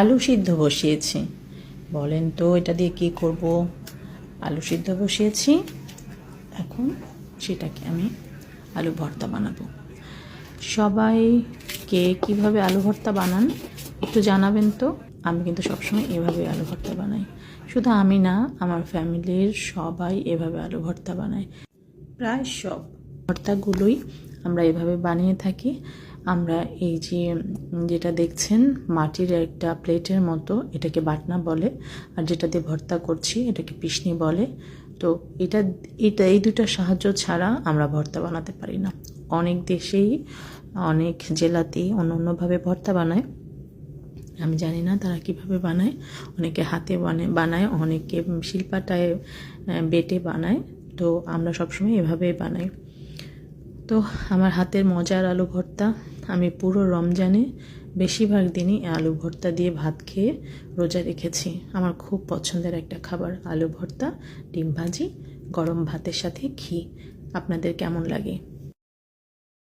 আলু সিদ্ধ বসিয়েছি। বলেন তো এটা দিয়ে কি করব? আলু সিদ্ধ বসিয়েছি। এখন সেটাকে আমি আলু ভর্তা বানাবো। সবাই কে কীভাবে আলু ভর্তা বানান একটু জানাবেন তো? আমি কিন্তু সবসময় এভাবে আলু ভর্তা বানাই। শুধু আমি না, আমার ফ্যামিলির সবাই এভাবে আলু ভর্তা বানায়। প্রায় সব ভর্তাগুলোই আমরা এভাবে বানিয়ে থাকি। আমরা এই যে, যেটা দেখছেন, মাটির একটা প্লেটের মতো এটাকে বাটনা বলে, আর যেটা দিয়ে ভর্তা করছি এটাকে পিসনি বলে। তো এটা এটা, এই দুটার সাহায্য ছাড়া আমরা ভর্তা বানাতে পারি না। অনেক দেশেই, অনেক জেলাতেই অন্য অন্যভাবে ভর্তা বানায়। আমি জানি না তারা কীভাবে বানায়। অনেকে হাতে বানায় বানায়, অনেকে শিল্পাটায় বেটে বানায়। তো আমরা সবসময় এভাবেই বানাই। তো আমার হাতের মজার আলু ভর্তা আমি পুরো রমজানে বেশিরভাগ দিনই আলু ভর্তা দিয়ে ভাত খেয়ে রোজা রেখেছি। আমার খুব পছন্দের একটা খাবার আলু ভর্তা, ডিম ভাজি, গরম ভাতের সাথে ঘি। আপনাদের কেমন লাগে?